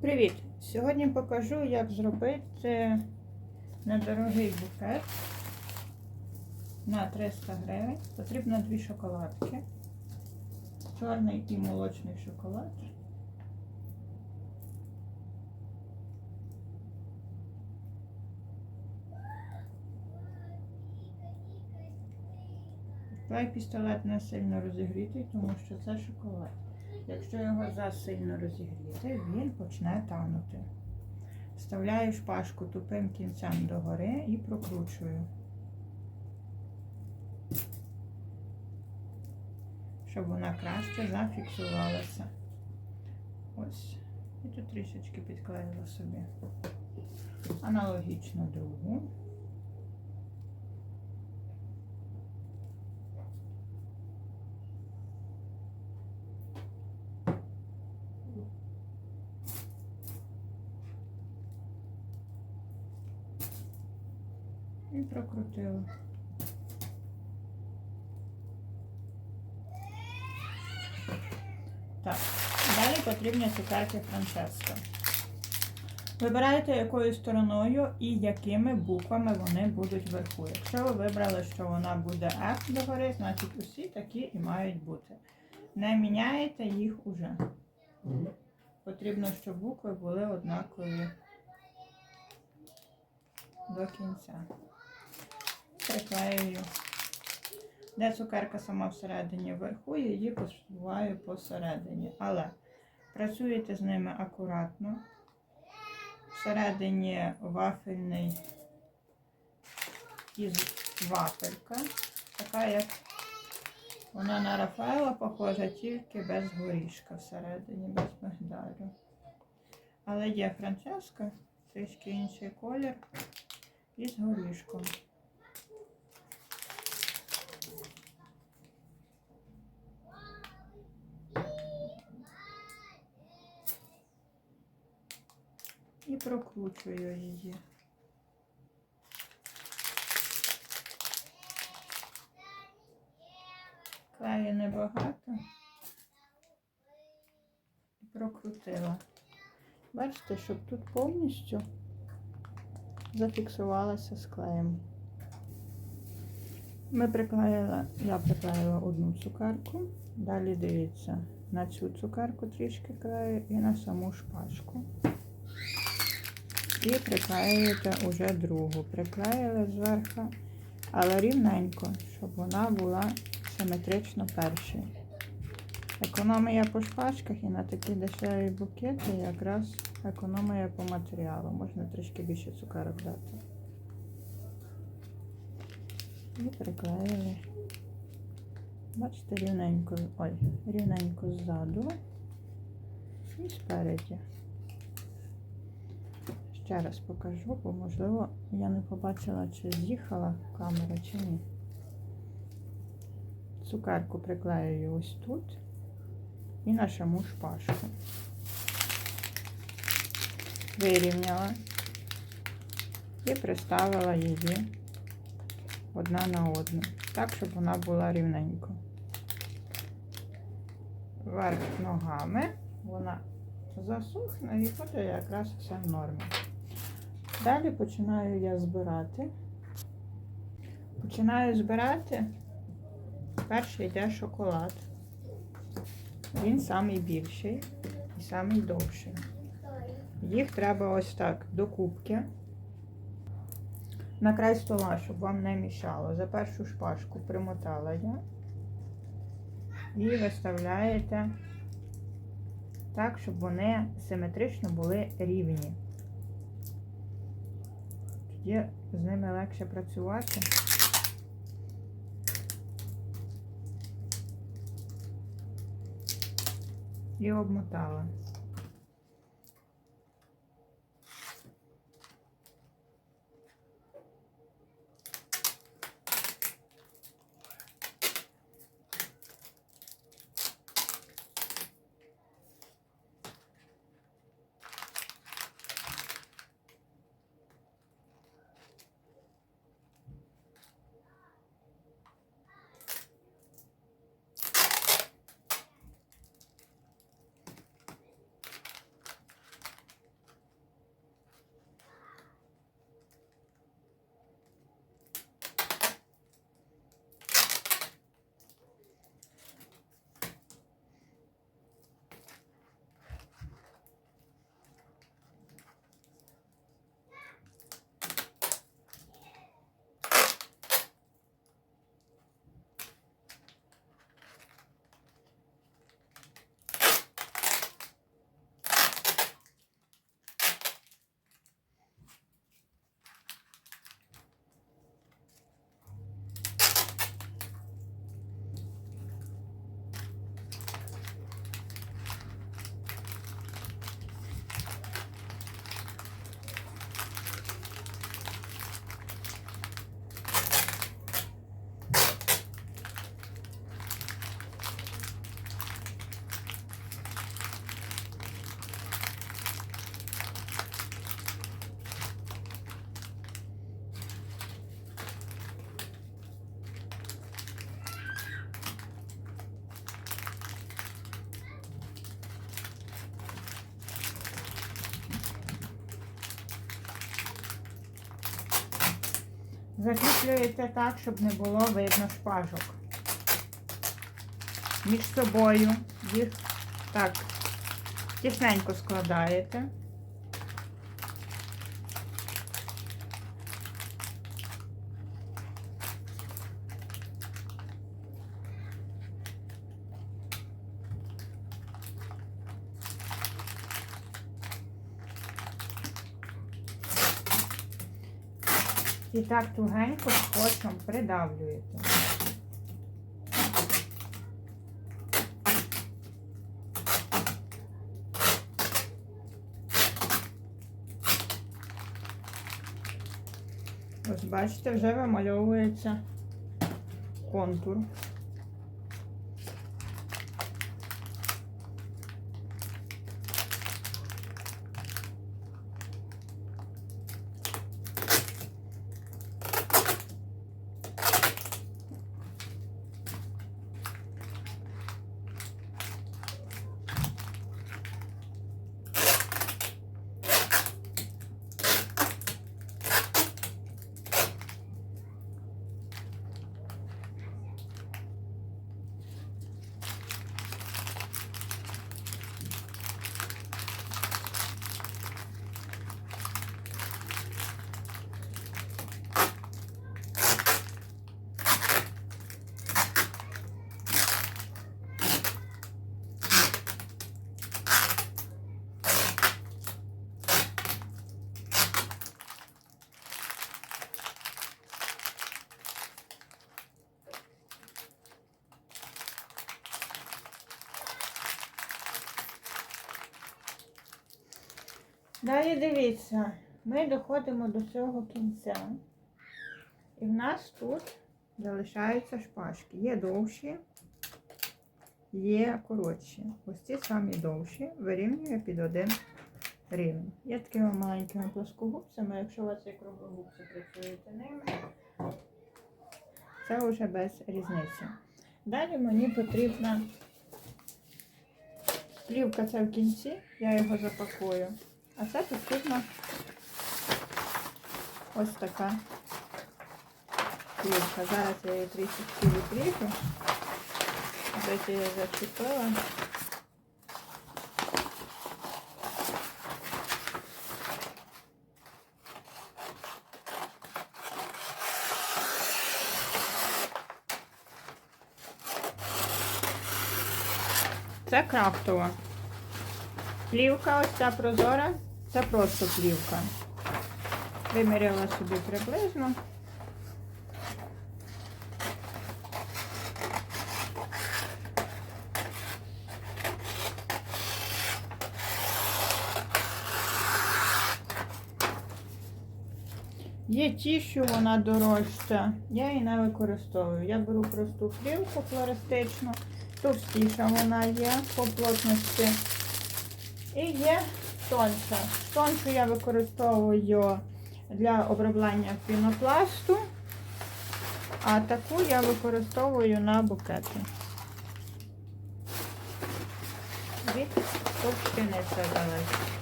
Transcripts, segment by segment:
Привіт! Сьогодні покажу, як зробити недорогий букет на 300 гривень. Потрібно дві шоколадки. Чорний і молочний шоколад. Пістолет не сильно розігрітий, тому що це шоколад. Якщо його засильно розігріти, він почне танути. Вставляю шпажку тупим кінцем догори і прокручую, щоб вона краще зафіксувалася. Ось. І тут трішечки підклеїла собі. Аналогічно другу. Прокрутила. Так, далі потрібні цукерки Франческо. Вибираєте якою стороною і якими буквами вони будуть вверху. Якщо ви вибрали, що вона буде F догори, значить усі такі і мають бути. Не міняєте їх уже. Потрібно, щоб букви були однакові до кінця приклеюю. Де цукерка сама всередині вверху, її посуваю посередині. Але працюєте з ними акуратно. Всередині вафельний із вафелька. Така, як вона на Рафаела похожа, тільки без горішка всередині, без мигдалю. Але є Франческа, трішки інший колір із горішком. і прокручую її. Клею небагато і прокрутила. Бачите, щоб тут повністю зафіксувалася з клеєм. Ми приклеїли, я приклеїла одну цукерку, далі дивіться, на цю цукерку трішки клею і на саму шпажку. І приклеюєте уже другу. Приклеїли зверху, але рівненько, щоб вона була симетрично першою. Економія по шпажках і на такі дешеві букети якраз економія по матеріалу. Можна трішки більше цукерок дати. І приклеїли. Бачите, рівненько, ой, рівненько ззаду і спереді. Ще раз покажу, бо, можливо, я не побачила, чи з'їхала камера, чи ні. Цукерку приклеюю ось тут і на саму шпажку. Вирівняла і приставила її одна на одну, так, щоб вона була рівненько. Верх ногами вона засухне і буде якраз все в нормі. Далі починаю я збирати. Починаю збирати. Перший йде шоколад. Він самий більший і самий довший. Їх треба ось так до кубки. На край стола, щоб вам не мішало. За першу шпажку примотала я і виставляєте так, щоб вони симетрично були рівні. Тоді з ними легше працювати. І обмотала. Закріплюєте так, щоб не було видно шпажок. Між собою їх так тісненько складаєте. Так тугенько скотчем придавлюєте. Ось бачите, вже вимальовується контур. Далі дивіться, ми доходимо до цього кінця. І в нас тут залишаються шпажки. Є довші, є коротші. Ось ці самі довші вирівнює під один рівень. Є такими маленькими плоскогубцями, якщо у вас є круглогубці, працюєте ними, це вже без різниці. Далі мені потрібна плівка це в кінці, я його запакую. А це потрібна ось така плівка. Зараз я її трішечки відріжу. Десь я зачепила. Це крафтова. Плівка ось ця прозора, це просто плівка. Виміряла собі приблизно. Є ті, що вона дорожча, я її не використовую. Я беру просту плівку флористичну, товстіша вона є по плотності. І є тонша. Тоншу я використовую для оброблення пінопласту, а таку я використовую на букети. Від товщини це залежить.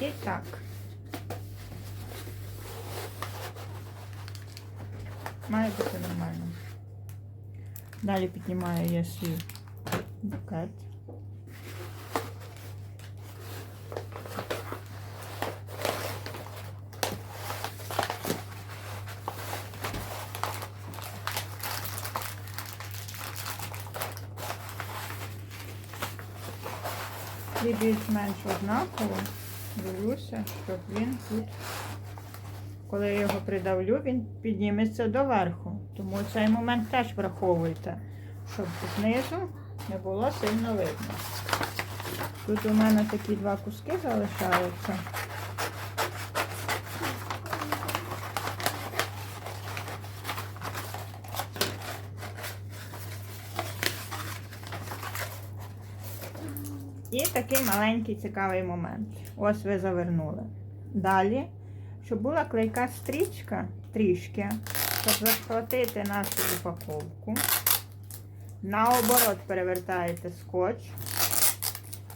І так. Має бути нормально. Далі піднімаю я свій букет. Більш-менш однаково дивлюся, щоб він тут, коли я його придавлю, він підніметься доверху. Тому цей момент теж враховуйте, щоб знизу не було сильно видно. Тут у мене такі два куски залишаються. Такий маленький цікавий момент. Ось ви завернули. Далі, щоб була клейка стрічка трішки, щоб захватити нашу упаковку. Наоборот перевертаєте скотч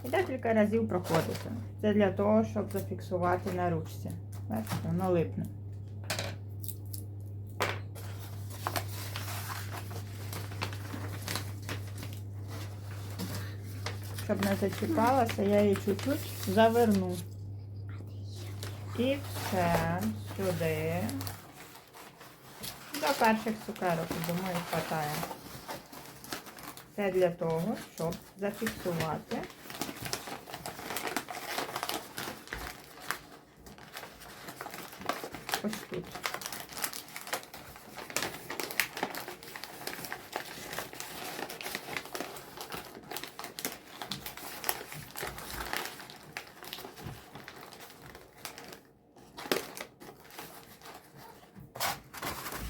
і декілька разів проходите. Це для того, щоб зафіксувати на ручці. Бачите, воно липне. Щоб не зачіпалася, я її чуть-чуть заверну. І все сюди. До перших цукерок, думаю, хватає. Це для того, щоб зафіксувати. Ось тут.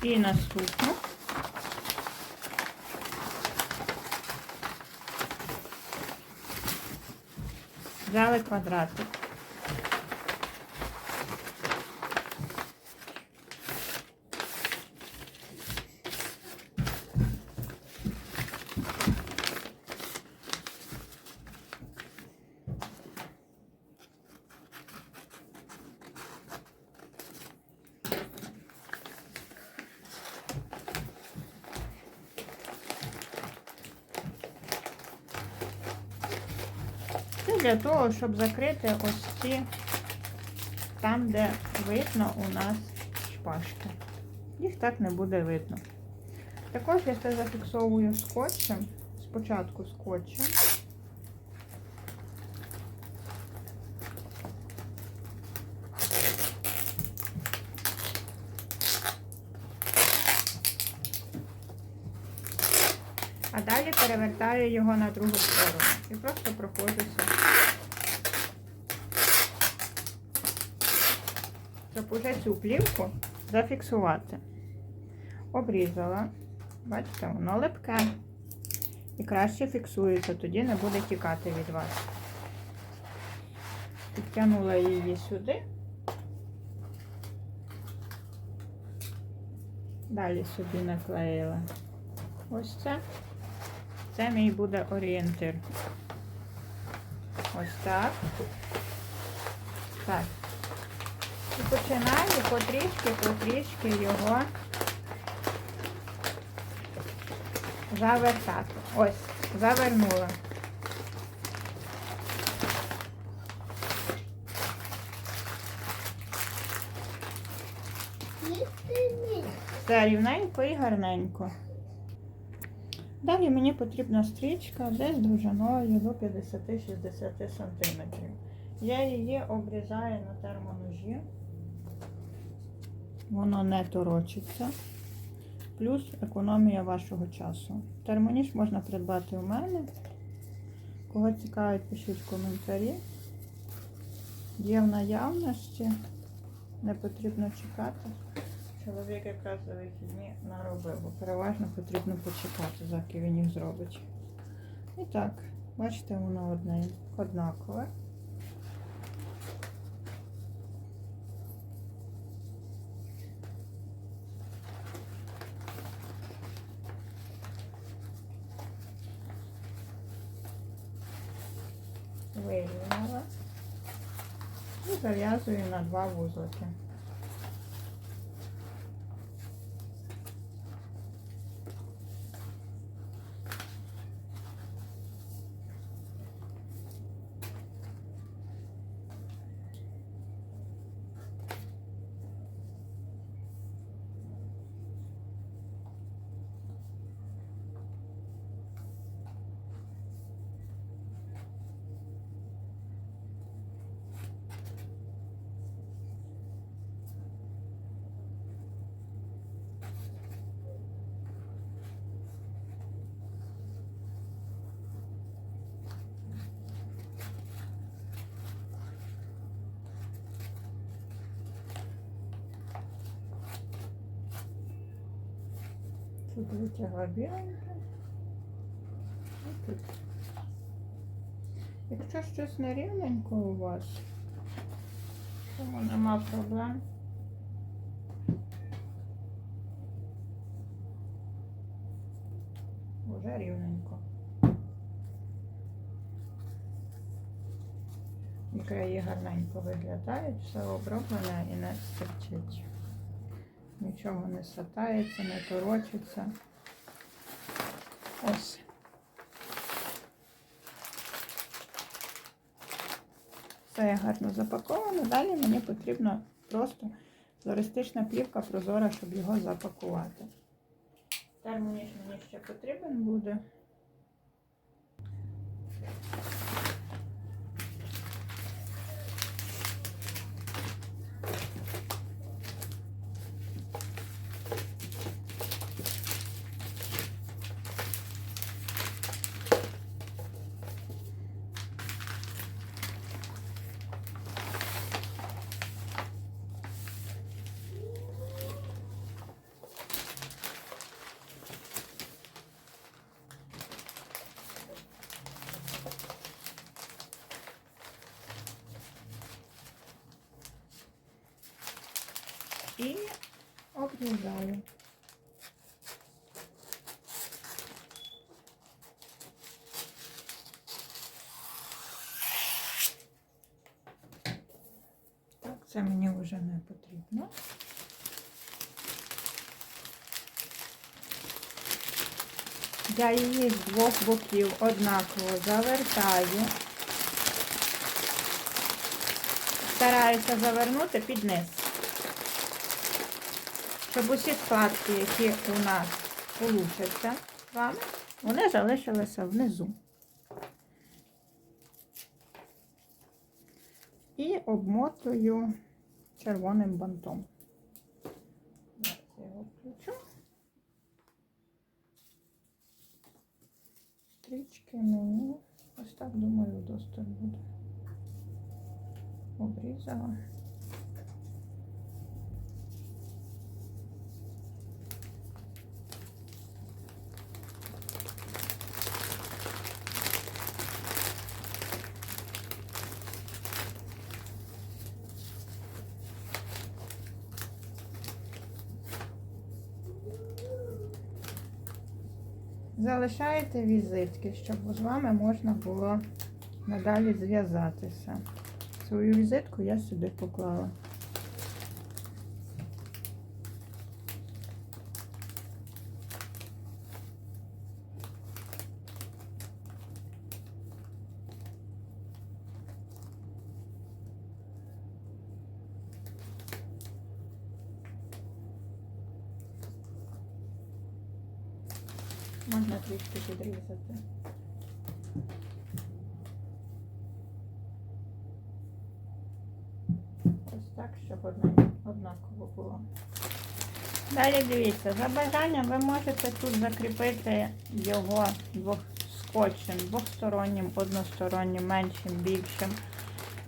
І наступну. Взяли квадратик. Це для того, щоб закрити ось ці там, де видно у нас шпажки. Їх так не буде видно. Також я це зафіксовую скотчем. Спочатку скотчем. А далі перевертаю його на другу сторону і просто проходжуся. Щоб уже цю плівку зафіксувати. Обрізала. Бачите, воно липке. І краще фіксується, тоді не буде тікати від вас. Підтягнула її сюди. Далі собі наклеїла. Ось це. Це мій буде орієнтир. Ось так. Так. І починаю потрішки, потрішки його завертати. Ось, завернула. Все рівненько і гарненько. Далі мені потрібна стрічка десь довжиною до 50-60 см. Я її обрізаю на термоножі. Воно не торочиться. Плюс економія вашого часу. Термоніж можна придбати у мене. Кого цікавить, пишіть в коментарі. Є в наявності. Не потрібно чекати. Чоловік якраз за вихідні наробив, бо переважно потрібно почекати, заки він їх зробить. І так, бачите, воно одне однакове. Вирівняла і зав'язую на два вузлики. Тут витягла біленьке. І тут. Якщо щось нерівненько у вас, тому нема проблем. Уже рівненько. І краї гарненько виглядають, все оброблене і не стерчить нічого не сатається, не торочиться. Ось. Все гарно запаковано. Далі мені потрібна просто флористична плівка прозора, щоб його запакувати. Термоніч мені ще потрібен буде. І обрізаю. Так, це мені вже не потрібно. Я її з двох боків однаково завертаю. Стараюся завернути під низ щоб усі складки, які у нас получаться з вами, вони залишилися внизу. І обмотую червоним бантом. Зараз його включу. Стрічки мені ось так, думаю, достатньо буде. Обрізала. Залишаєте візитки, щоб з вами можна було надалі зв'язатися. Свою візитку я сюди поклала. Можна трішки підрізати. Ось так, щоб однаково було. Далі дивіться, за бажанням ви можете тут закріпити його двох скотчем, двостороннім, одностороннім, меншим, більшим.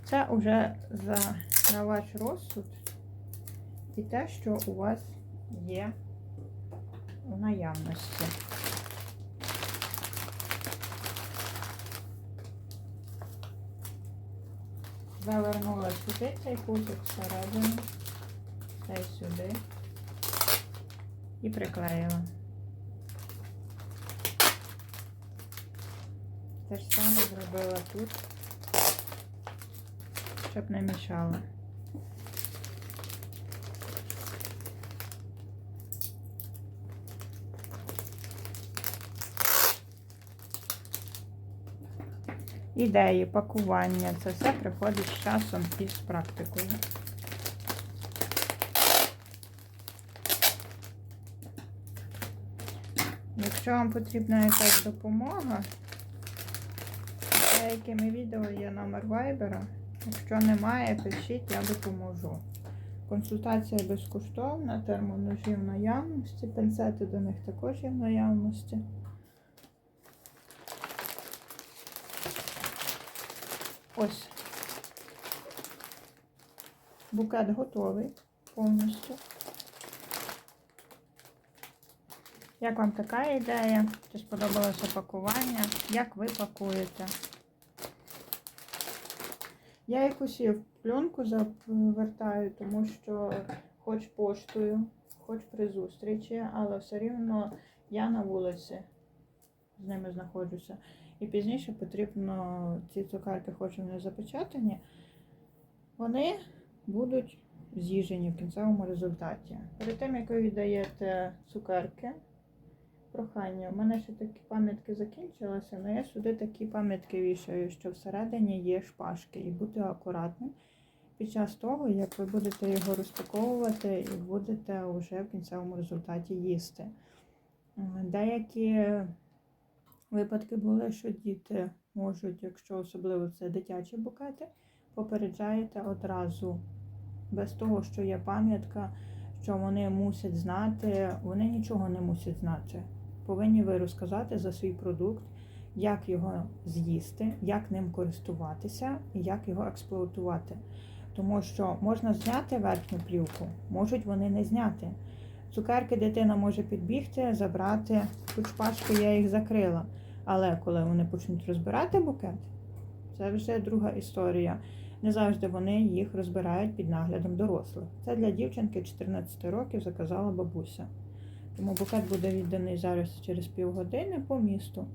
Це вже за на ваш розсуд і те, що у вас є у наявності. Завернула сюди цей кутик всередину, цей сюди і приклеїла. Те ж саме зробила тут, щоб не мішало. Ідеї, пакування. Це все приходить з часом і з практикою. Якщо вам потрібна якась допомога, деякими відео є номер вайбера. Якщо немає, пишіть, я допоможу. Консультація безкоштовна, термоножі в наявності, пінцети до них також є в наявності. Ось. Букет готовий повністю. Як вам така ідея? Чи сподобалося пакування? Як ви пакуєте? Я якусь в пленку завертаю, тому що хоч поштою, хоч при зустрічі, але все рівно я на вулиці з ними знаходжуся. І пізніше потрібно ці цукерки, хоч вони запечатані, вони будуть з'їжені в кінцевому результаті. Перед тим, як ви віддаєте цукерки, прохання. У мене ще такі пам'ятки закінчилися, але я сюди такі пам'ятки вішаю, що всередині є шпажки, і бути акуратним під час того, як ви будете його розпаковувати і будете вже в кінцевому результаті їсти. Деякі випадки були, що діти можуть, якщо особливо це дитячі букети, попереджаєте одразу, без того, що є пам'ятка, що вони мусять знати, вони нічого не мусять знати. Повинні ви розказати за свій продукт, як його з'їсти, як ним користуватися і як його експлуатувати. Тому що можна зняти верхню плівку, можуть вони не зняти. Цукерки дитина може підбігти, забрати. Тут шпажки я їх закрила. Але коли вони почнуть розбирати букет, це вже друга історія. Не завжди вони їх розбирають під наглядом дорослих. Це для дівчинки 14 років заказала бабуся. Тому букет буде відданий зараз через півгодини по місту.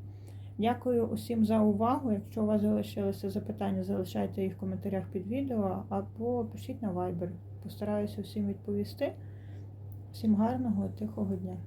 Дякую усім за увагу. Якщо у вас залишилися запитання, залишайте їх в коментарях під відео або пишіть на Viber. Постараюся всім відповісти. Всім гарного, тихого дня!